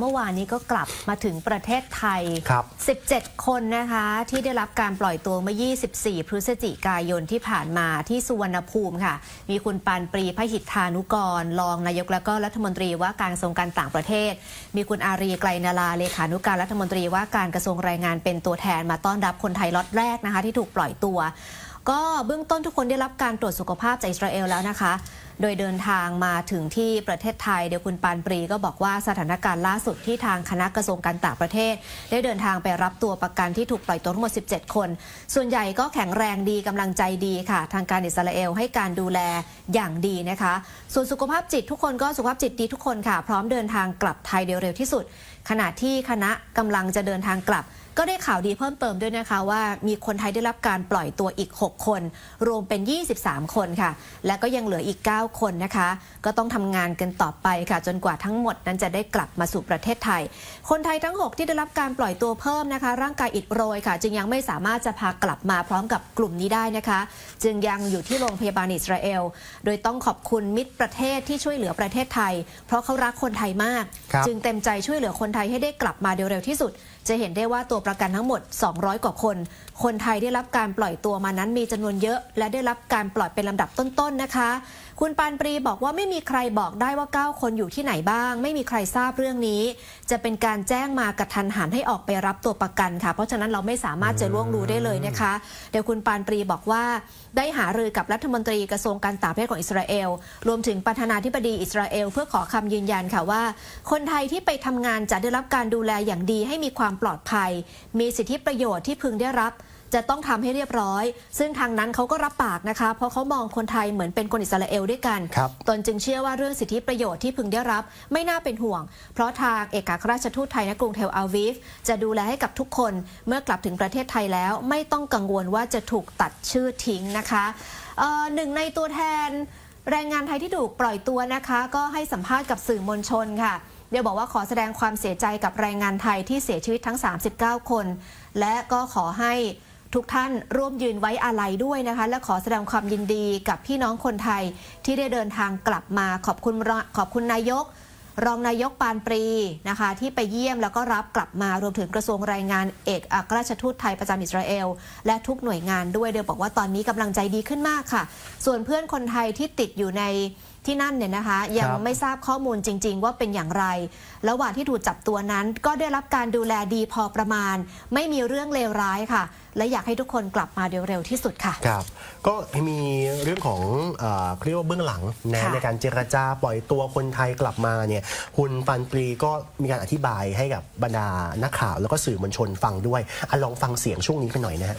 เมื่อวานนี้ก็กลับมาถึงประเทศไทยครับ17 คนนะคะ ที่ได้รับการปล่อยตัวเมื่อ 24 พฤศจิกายนที่ผ่านมาที่สุวรรณภูมิค่ะ มีคุณปานปรีพหิทธานุกร รองนายกและก็รัฐมนตรีว่าการกระทรวงการต่างประเทศ มีคุณอารีไกลนาลาเลขานุการรัฐมนตรีว่าการกระทรวงแรงงานเป็นตัวแทนมาต้อนรับคนไทยล็อตแรกนะคะ ที่ถูกปล่อยตัว ก็เบื้องต้นทุกคนได้รับการตรวจสุขภาพจากอิสราเอลแล้วนะคะ โดยเดินทางมาถึงที่ประเทศไทย เดี๋ยวคุณปานปรีก็บอกว่าสถานการณ์ล่าสุดที่ทางคณะกระทรวงการต่างประเทศ ได้เดินทางไปรับตัวประกันที่ถูกปล่อยตัวทั้งหมด 17 คน ส่วนใหญ่ก็แข็งแรงดีกำลังใจดีค่ะ ทางการอิสราเอลให้การดูแลอย่างดีนะคะ ส่วนสุขภาพจิตทุกคนก็สุขภาพจิตดีทุกคนค่ะ พร้อมเดินทางกลับไทยโดยเร็วที่สุด ขณะที่คณะกำลังจะเดินทางกลับ ก็ได้ข่าวดีเพิ่มเติมด้วยนะคะว่ามีคนไทยได้รับการปล่อยตัวอีก 6 คน รวมเป็น 23 คนค่ะ และก็ยังเหลืออีก 9 คนนะคะ ก็ต้องทำงานกันต่อไปค่ะ จนกว่าทั้งหมดนั้นจะได้กลับมาสู่ประเทศไทย คนไทยทั้ง 6 ที่ได้รับการปล่อยตัวเพิ่มนะคะ ร่างกายอิดโรยค่ะ จึงยังไม่สามารถจะพากลับมาพร้อมกับกลุ่มนี้ได้นะคะ จึงยังอยู่ที่โรงพยาบาลอิสราเอล โดยต้องขอบคุณมิตรประเทศที่ช่วยเหลือประเทศไทย เพราะเขารักคนไทยมากครับจึงเต็มใจช่วยเหลือคนไทยให้ได้กลับมาโดยเร็วที่สุด จะเห็นได้ว่าตัวประกันทั้งหมด 200 กว่าคน คนไทยได้รับการปล่อยตัวมานั้นมีจำนวนเยอะ และได้รับการปล่อยเป็นลำดับต้นๆนะคะ คุณปานปรีบอกว่าไม่มีใครบอกได้ว่า 9 คนอยู่ที่ไหนบ้าง ไม่มีใครทราบเรื่องนี้ จะเป็นการแจ้งมากระทันหันให้ออกไปรับตัวประกันค่ะ เพราะฉะนั้นเราไม่สามารถจะล่วงรู้ได้เลยนะคะเดี๋ยวคุณปานปรีบอกว่า ได้หารือกับรัฐมนตรีกระทรวงการต่างประเทศของอิสราเอลรวมถึงประธานาธิบดีอิสราเอล เพื่อขอคำยืนยันค่ะว่า คนไทยที่ไปทำงานจะได้รับการดูแลอย่างดีให้มีความปลอดภัย มีสิทธิประโยชน์ที่พึงได้รับ จะต้องทำให้เรียบร้อย ซึ่งทางนั้นเขาก็รับปากนะคะ เพราะเขามองคนไทยเหมือนเป็นคนอิสราเอลด้วยกันครับตนจึงเชื่อว่าเรื่องสิทธิประโยชน์ที่พึงได้รับ ไม่น่าเป็นห่วง เพราะทางเอกอัครราชทูตไทยณกรุงเทลอาวีฟจะดูแลให้กับทุกคนเมื่อกลับถึงประเทศไทยแล้ว ไม่ต้องกังวลว่าจะถูกตัดชื่อทิ้งนะคะเอ่อหนึ่งในตัวแทนแรงงานไทยที่ถูกปล่อยตัวนะคะ ก็ให้สัมภาษณ์กับสื่อมวลชนค่ะ เดี๋ยวบอกว่าขอแสดงความเสียใจกับแรงงานไทยที่เสียชีวิตทั้ง 39 คน และก็ขอให้ทุกท่านร่วมยืนไว้อาลัยด้วยนะคะ และขอแสดงความยินดีกับพี่น้องคนไทยที่ได้เดินทางกลับมาขอบคุณขอบคุณนายก รองนายกปานปรีนะคะ ที่ไปเยี่ยมแล้วก็รับกลับมารวมถึงกระทรวงแรงงานเอกอัครราชทูตไทยประจำอิสราเอล และทุกหน่วยงานด้วยโดยบอกว่าตอนนี้กำลังใจดีขึ้นมากค่ะ ส่วนเพื่อนคนไทยที่ติดอยู่ใน ที่นั่นเนี่ยนะคะยังครับไม่ทราบข้อมูลจริง ๆ ว่าเป็นอย่างไร ระหว่างที่ถูกจับตัวนั้นก็ได้รับการดูแลดีพอประมาณ ไม่มีเรื่องเลวร้ายค่ะ และอยากให้ทุกคนกลับมาโดยเร็วที่สุดค่ะครับก็มีเรื่องของเอ่อเรียกว่าเบื้องหลังนะค่ะ ในการเจรจาปล่อยตัวคนไทยกลับมาเนี่ยคุณปันปรีก็มีการอธิบายให้กับบรรดานักข่าวแล้วก็สื่อมวลชนฟังด้วยอะลองฟังเสียงช่วงนี้กันหน่อยนะฮะ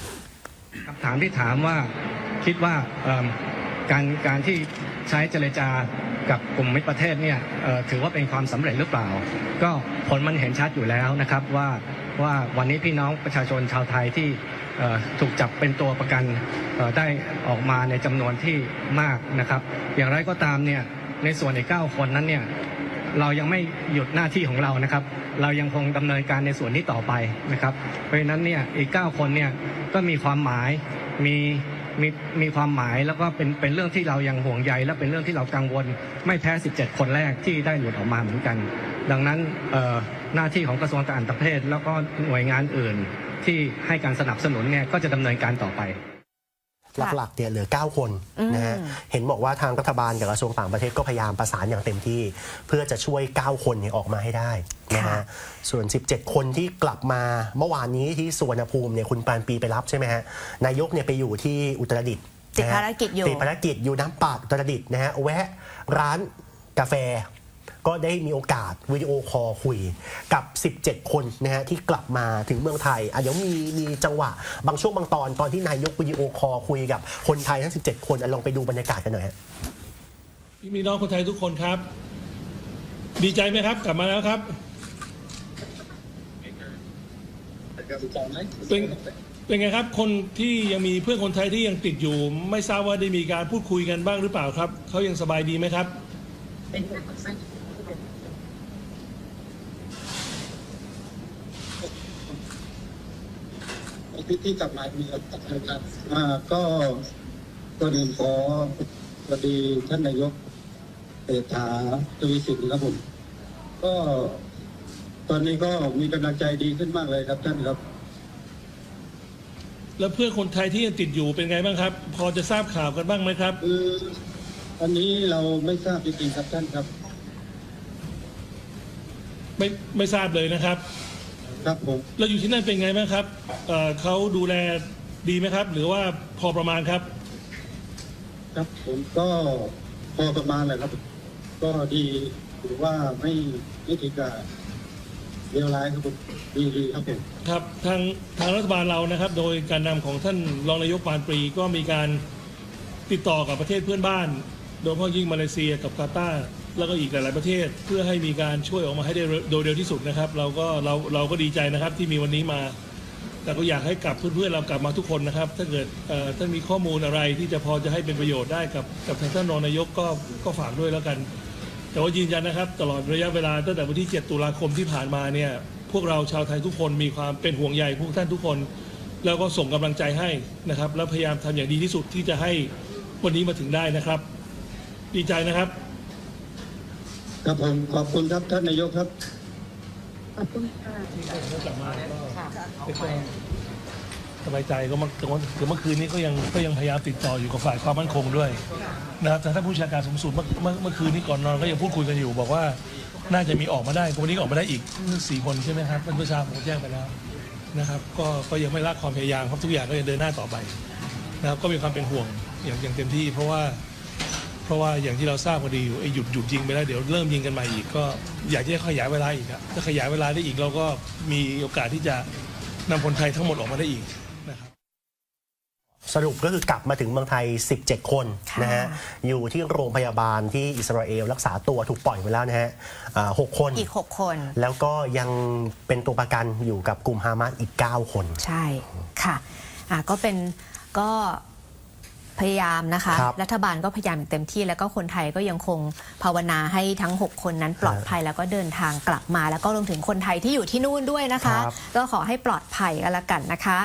คำถามที่ถามว่าคิดว่าเอิ่มการการที่ ใช้เจรจากับกลุ่มมิตรประเทศเนี่ยถือว่าเป็นความสำเร็จหรือเปล่า ก็ผลมันเห็นชัดอยู่แล้วนะครับว่าว่าวันนี้พี่น้องประชาชนชาวไทยที่ถูกจับเป็นตัวประกันได้ออกมาในจำนวนที่มากนะครับ อย่างไรก็ตามเนี่ยในส่วนใน9คนนั้นเนี่ยเรายังไม่หยุดหน้าที่ของเรานะครับ เรายังคงดำเนินการในส่วนนี้ต่อไปนะครับ เพราะฉะนั้นเนี่ยอีก 9 คนเนี่ยก็มีความหมายมี มีมีความหมายแล้วก็เป็นเป็นเรื่องที่เรายังห่วงใย และเป็นเรื่องที่เรากังวล ไม่แพ้ 17 คนแรกที่ได้หลุดออกมาเหมือนกัน ดังนั้นหน้าที่ของกระทรวงต่างประเทศ แล้วก็หน่วยงานอื่นที่ให้การสนับสนุนเนี่ยก็จะดำเนินการต่อไป หลักๆเนี่ยเหลือ 9 คนอืมนะฮะเห็นบอกว่าทางรัฐบาลกับกระทรวงต่างประเทศก็พยายามประสานอย่างเต็มที่ เพื่อจะช่วย 9 คนเนี่ยออกมาให้ได้นะค่ะฮะส่วน 17 คนที่กลับมาเมื่อวานนี้ที่สุวรรณภูมิเนี่ยคุณปานปีไปรับใช่ไหมฮะนายกเนี่ยไปอยู่ที่อุตรดิตถ์ติดนะฮะภารกิจอยู่ติดภารกิจอยู่น้ำปาดอุตรดิตถ์นะฮะแวะร้านกาแฟ ก็ได้มีโอกาสวิดีโอคอลคุยกับ 17 คนนะฮะที่กลับมาถึงเมืองไทยอะเดี๋ยวมีมีจังหวะ บางช่วงบางตอนตอนที่นายกวิดีโอคอลคุยกับคนไทยทั้ง 17 คนอะลองไปดูบรรยากาศกันหน่อยฮะพี่น้องคนไทยทุกคนครับ ดีใจไหมครับ กลับมาแล้วครับ เป็นเป็นไงครับ คนที่ยังมีเพื่อนคนไทยที่ยังติดอยู่ ไม่ทราบว่าได้มีการพูดคุยกันบ้างหรือเปล่าครับ เขายังสบายดีไหมครับ ที่ที่กลับมามีครับอ่าก็ก็เรียนขอสวัสดีท่านนายกเศรษฐาทวีสินครับผม ก็ตอนนี้ก็มีกำลังใจดีขึ้นมากเลยครับท่านครับ แล้วเพื่อนคนไทยที่ยังติดอยู่เป็นไงบ้างครับ พอจะทราบข่าวกันบ้างไหมครับ คืออันนี้เราไม่ทราบจริงๆครับท่านครับ ไม่ไม่ทราบเลยนะครับ ครับผมแล้วอยู่ที่นั่นเป็นไงบ้างครับเอ่อเขาดูแลดีไหมครับ หรือว่าพอประมาณครับ ครับผมก็พอประมาณแหละครับ ก็ดีหรือว่าไม่ไม่ถึงกับเลวร้ายครับผมดีดีครับผม ครับทางทางรัฐบาลเรานะครับ โดยการนำของท่านรองนายกปานปรีก็มีการติดต่อกับประเทศเพื่อนบ้าน โดยเฉพาะยิ่งมาเลเซียกับกาตาร์ แล้วก็อีกหลายๆประเทศ เพื่อให้มีการช่วยออกมาให้ได้โดยเร็วที่สุดนะครับ เราก็เราเราก็ดีใจนะครับที่มีวันนี้มา แต่ก็อยากให้กลับเพื่อนๆเรากลับมาทุกคนนะครับ ถ้าเกิดเอ่อท่ามีข้อมูลอะไรที่จะพอจะให้เป็นประโยชน์ได้กับกับทางท่านรองนายกก็ก็ฝากด้วยแล้วกัน แต่ว่ายืนยันนะครับ ตลอดระยะเวลาตั้งแต่วันที่ 7 ตุลาคมที่ผ่านมาเนี่ยพวกเราชาวไทยทุกคนมีความเป็นห่วงใยพวกท่านทุกคน แล้วก็ส่งกำลังใจให้นะครับ แล้วพยายามทำอย่างดีที่สุดที่จะให้วันนี้มาถึงได้นะครับ ดีใจนะครับ ครับผมขอบคุณครับท่านนายกครับ ขอบคุณค่ะสบายใจก็เมื่อถึงเมื่อคืนนี้ก็ยังก็ยังพยายามติดต่ออยู่กับฝ่ายความมั่นคงด้วยนะครับแต่ท่านผู้บัญชาการสูงสุดเมื่อเมื่อเมื่อคืนนี้ก่อนนอนก็ยังพูดคุยกันอยู่ บอกว่าน่าจะมีออกมาได้วันนี้ก็ออกมาได้อีกสี่คนใช่ไหมครับท่านผู้ชาผมแจ้งไปแล้วนะครับ ก็ก็ยังไม่ละความพยายามครับทุกอย่างก็ยังเดินหน้าต่อไปนะครับก็มีความเป็นห่วงอย่างอย่างเต็มที่ เพราะว่า เพราะว่าอย่างที่เราทราบกันดีอยู่ไอ้หยุดหยุดยิงไปแล้วเดี๋ยวเริ่มยิงกันใหม่อีกก็อยากจะให้ขยายเวลาอีกอะถ้าขยายเวลาได้อีกเราก็มีโอกาสที่จะนำคนไทยทั้งหมดออกมาได้อีกนะครับสรุปก็คือกลับมาถึงเมืองไทย 17 คนค่ะนะฮะ อยู่ที่โรงพยาบาลที่อิสราเอลรักษาตัวถูกปล่อยไปแล้วนะฮะอ่าหกคน อีก 6 คน แล้วก็ยังเป็นตัวประกันอยู่กับกลุ่มฮามาสอีก 9 คน ใช่ ค่ะอะก็เป็นก็ พยายามนะคะ ครับรัฐบาลก็พยายามอย่างเต็มที่ แล้วก็คนไทยก็ยังคงภาวนาให้ทั้ง 6 คนนั้นปลอดภัยแล้วก็เดินทางกลับมา แล้วก็รวมถึงคนไทยที่อยู่ที่นู่นด้วยนะคะ ครับ ก็ขอให้ปลอดภัยกันละกันนะคะ